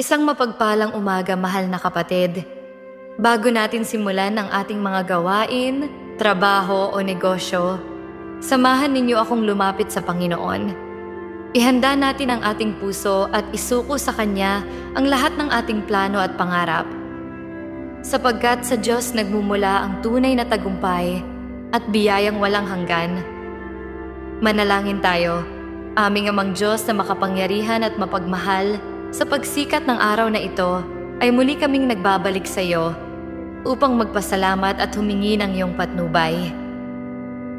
Isang mapagpalang umaga, mahal na kapatid. Bago natin simulan ang ating mga gawain, trabaho o negosyo, samahan ninyo akong lumapit sa Panginoon. Ihanda natin ang ating puso at isuko sa Kanya ang lahat ng ating plano at pangarap. Sapagkat sa Diyos nagmumula ang tunay na tagumpay at biyayang walang hanggan. Manalangin tayo, aming amang Diyos na makapangyarihan at mapagmahal, sa pagsikat ng araw na ito ay muli kaming nagbabalik sa iyo upang magpasalamat at humingi ng iyong patnubay.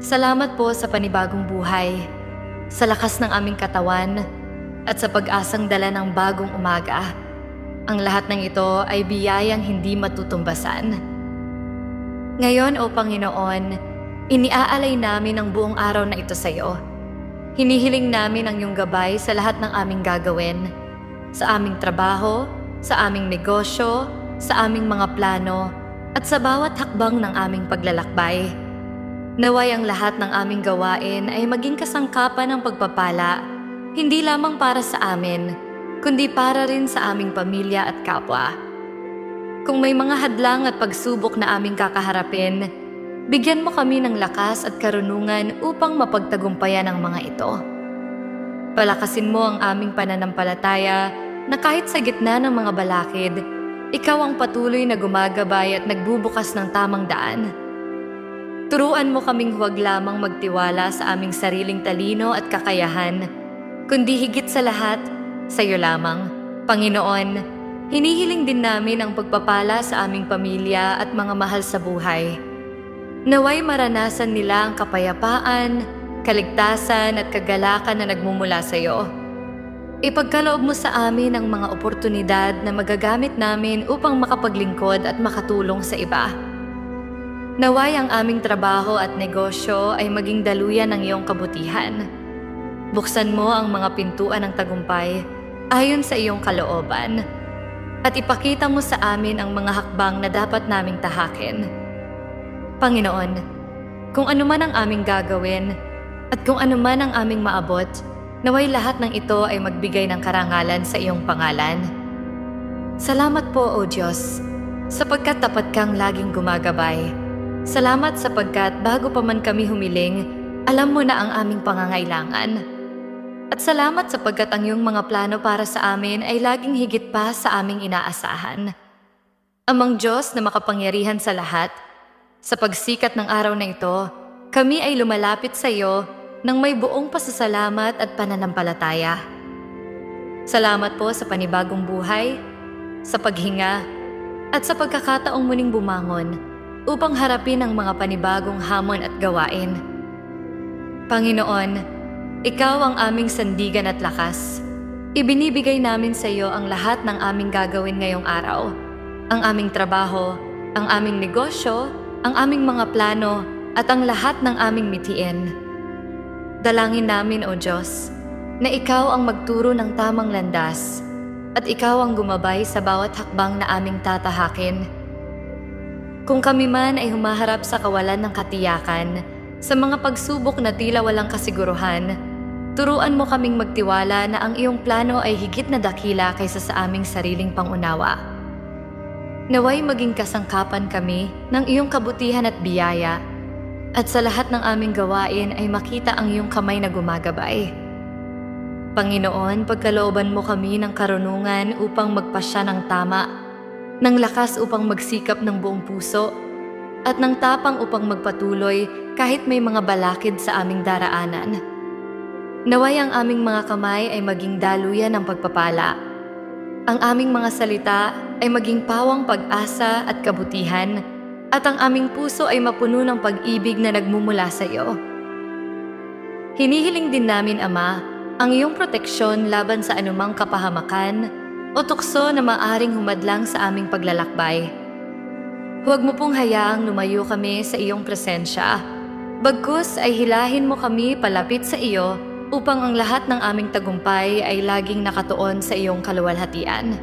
Salamat po sa panibagong buhay, sa lakas ng aming katawan, at sa pag-asang dala ng bagong umaga. Ang lahat ng ito ay biyayang hindi matutumbasan. Ngayon, O Panginoon, iniaalay namin ang buong araw na ito sa iyo. Hinihiling namin ang iyong gabay sa lahat ng aming gagawin, sa aming trabaho, sa aming negosyo, sa aming mga plano, at sa bawat hakbang ng aming paglalakbay. Naway ang lahat ng aming gawain ay maging kasangkapan ng pagpapala, hindi lamang para sa amin, kundi para rin sa aming pamilya at kapwa. Kung may mga hadlang at pagsubok na aming kakaharapin, bigyan mo kami ng lakas at karunungan upang mapagtagumpayan ang mga ito. Palakasin mo ang aming pananampalataya na kahit sa gitna ng mga balakid, ikaw ang patuloy na gumagabay at nagbubukas ng tamang daan. Turuan mo kaming huwag lamang magtiwala sa aming sariling talino at kakayahan, kundi higit sa lahat, sa iyo lamang. Panginoon, hinihiling din namin ang pagpapala sa aming pamilya at mga mahal sa buhay. Naway maranasan nila ang kapayapaan, kaligtasan at kagalakan na nagmumula sa iyo. Ipagkaloob mo sa amin ang mga oportunidad na magagamit namin upang makapaglingkod at makatulong sa iba. Naway ang aming trabaho at negosyo ay maging daluyan ng iyong kabutihan. Buksan mo ang mga pintuan ng tagumpay ayon sa iyong kalooban at ipakita mo sa amin ang mga hakbang na dapat naming tahakin. Panginoon, kung ano man ang aming gagawin at kung ano man ang aming maabot, naway lahat ng ito ay magbigay ng karangalan sa iyong pangalan. Salamat po, O Diyos, sapagkat tapat kang laging gumagabay. Salamat sapagkat bago pa man kami humiling, alam mo na ang aming pangangailangan. At salamat sapagkat ang iyong mga plano para sa amin ay laging higit pa sa aming inaasahan. Amang Diyos na makapangyarihan sa lahat, sa pagsikat ng araw na ito, kami ay lumalapit sa iyo ng may buong pasasalamat at pananampalataya. Salamat po sa panibagong buhay, sa paghinga, at sa pagkakataong muling bumangon upang harapin ang mga panibagong hamon at gawain. Panginoon, Ikaw ang aming sandigan at lakas. Ibinibigay namin sa iyo ang lahat ng aming gagawin ngayong araw. Ang aming trabaho, ang aming negosyo, ang aming mga plano, at ang lahat ng aming mitiin. Dalangin namin, O Diyos, na Ikaw ang magturo ng tamang landas at Ikaw ang gumabay sa bawat hakbang na aming tatahakin. Kung kami man ay humaharap sa kawalan ng katiyakan, sa mga pagsubok na tila walang kasiguruhan, turuan mo kaming magtiwala na ang iyong plano ay higit na dakila kaysa sa aming sariling pangunawa. Naway maging kasangkapan kami ng iyong kabutihan at biyaya, at sa lahat ng aming gawain ay makita ang iyong kamay na gumagabay. Panginoon, pagkalooban mo kami ng karunungan upang magpasya ng tama, ng lakas upang magsikap ng buong puso, at ng tapang upang magpatuloy kahit may mga balakid sa aming daraanan. Naway ang aming mga kamay ay maging daluyan ng pagpapala. Ang aming mga salita ay maging pawang pag-asa at kabutihan, at ang aming puso ay mapuno ng pag-ibig na nagmumula sa iyo. Hinihiling din namin, Ama, ang iyong proteksyon laban sa anumang kapahamakan o tukso na maaring humadlang sa aming paglalakbay. Huwag mo pong hayaang lumayo kami sa iyong presensya. Bagkus ay hilahin mo kami palapit sa iyo upang ang lahat ng aming tagumpay ay laging nakatuon sa iyong kaluwalhatian.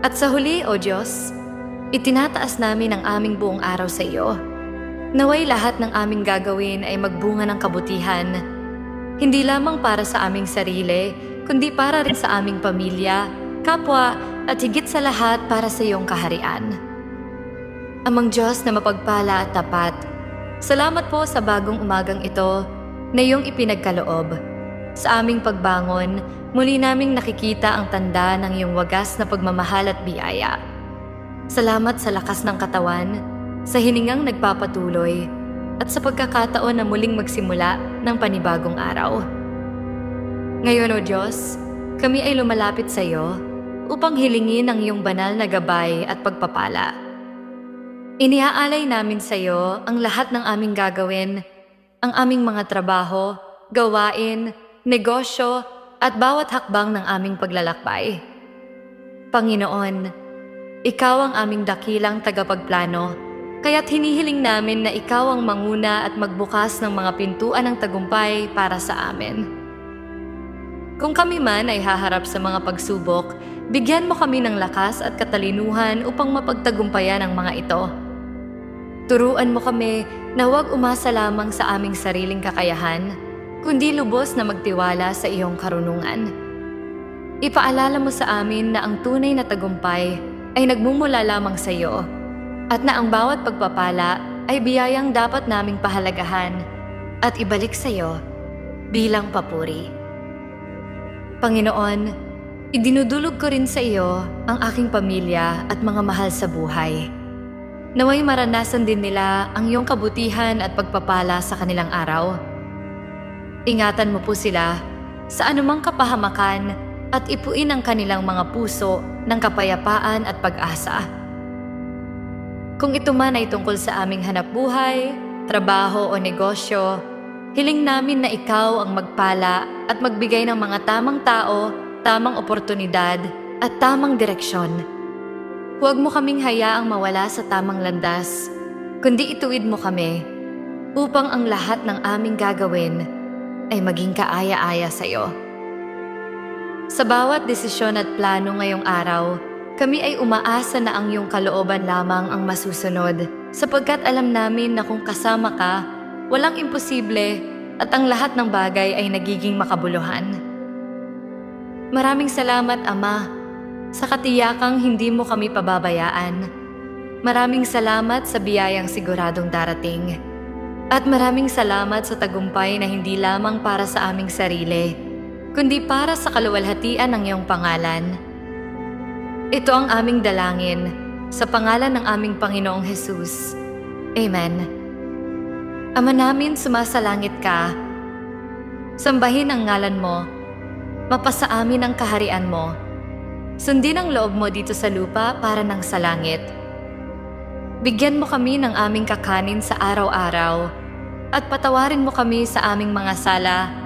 At sa huli, O Diyos, itinataas namin ang aming buong araw sa iyo. Naway lahat ng aming gagawin ay magbunga ng kabutihan, hindi lamang para sa aming sarili, kundi para rin sa aming pamilya, kapwa at higit sa lahat para sa iyong kaharian. Amang Diyos na mapagpala at tapat, salamat po sa bagong umagang ito na iyong ipinagkaloob. Sa aming pagbangon, muli naming nakikita ang tanda ng iyong wagas na pagmamahal at biyaya. Salamat sa lakas ng katawan, sa hiningang nagpapatuloy, at sa pagkakataon na muling magsimula ng panibagong araw. Ngayon, O Diyos, kami ay lumalapit sa iyo upang hilingin ang iyong banal na gabay at pagpapala. Iniaalay namin sa iyo ang lahat ng aming gagawin, ang aming mga trabaho, gawain, negosyo, at bawat hakbang ng aming paglalakbay. Panginoon, Ikaw ang aming dakilang tagapagplano, kaya't hinihiling namin na Ikaw ang manguna at magbukas ng mga pintuan ng tagumpay para sa amin. Kung kami man ay haharap sa mga pagsubok, bigyan mo kami ng lakas at katalinuhan upang mapagtagumpayan ang mga ito. Turuan mo kami na huwag umasa lamang sa aming sariling kakayahan, kundi lubos na magtiwala sa iyong karunungan. Ipaalala mo sa amin na ang tunay na tagumpay ay nagmumula lamang sa iyo at na ang bawat pagpapala ay biyayang dapat naming pahalagahan at ibalik sa iyo bilang papuri. Panginoon, idinudulog ko rin sa iyo ang aking pamilya at mga mahal sa buhay. Naway maranasan din nila ang iyong kabutihan at pagpapala sa kanilang araw. Ingatan mo po sila sa anumang kapahamakan at ipuin ang kanilang mga puso ng kapayapaan at pag-asa. Kung ito man ay tungkol sa aming hanap buhay, trabaho o negosyo, hiling namin na ikaw ang magpala at magbigay ng mga tamang tao, tamang oportunidad at tamang direksyon. Huwag mo kaming hayaang mawala sa tamang landas, kundi ituwid mo kami upang ang lahat ng aming gagawin ay maging kaaya-aya sa iyo. Sa bawat desisyon at plano ngayong araw, kami ay umaasa na ang iyong kalooban lamang ang masusunod sapagkat alam namin na kung kasama ka, walang imposible at ang lahat ng bagay ay nagiging makabuluhan. Maraming salamat, Ama, sa katiyakang hindi mo kami pababayaan. Maraming salamat sa biyayang siguradong darating. At maraming salamat sa tagumpay na hindi lamang para sa aming sarili, kundi para sa kaluwalhatian ng iyong pangalan. Ito ang aming dalangin sa pangalan ng aming Panginoong Hesus. Amen. Ama namin sumasalangit ka. Sambahin ang ngalan mo. Mapasa amin ang kaharian mo. Sundin ang loob mo dito sa lupa para nang sa langit. Bigyan mo kami ng aming kakanin sa araw-araw at patawarin mo kami sa aming mga sala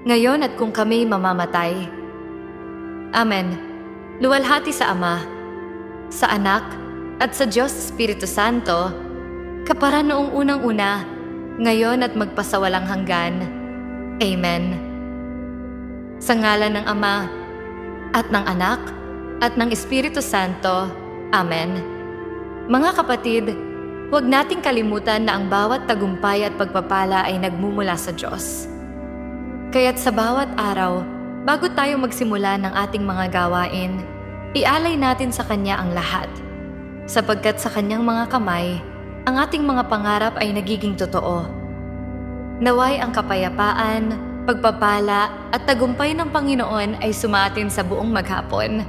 ngayon at kung kami mamamatay. Amen. Luwalhati sa Ama, sa Anak, at sa Diyos Espiritu Santo, kapara noong unang-una, ngayon at magpasawalang hanggan. Amen. Sa ngalan ng Ama, at ng Anak, at ng Espiritu Santo. Amen. Mga kapatid, huwag nating kalimutan na ang bawat tagumpay at pagpapala ay nagmumula sa Diyos. Kaya't sa bawat araw, bago tayo magsimula ng ating mga gawain, ialay natin sa Kanya ang lahat. Sapagkat sa Kanyang mga kamay, ang ating mga pangarap ay nagiging totoo. Naway ang kapayapaan, pagpapala at tagumpay ng Panginoon ay sumatin sa buong maghapon.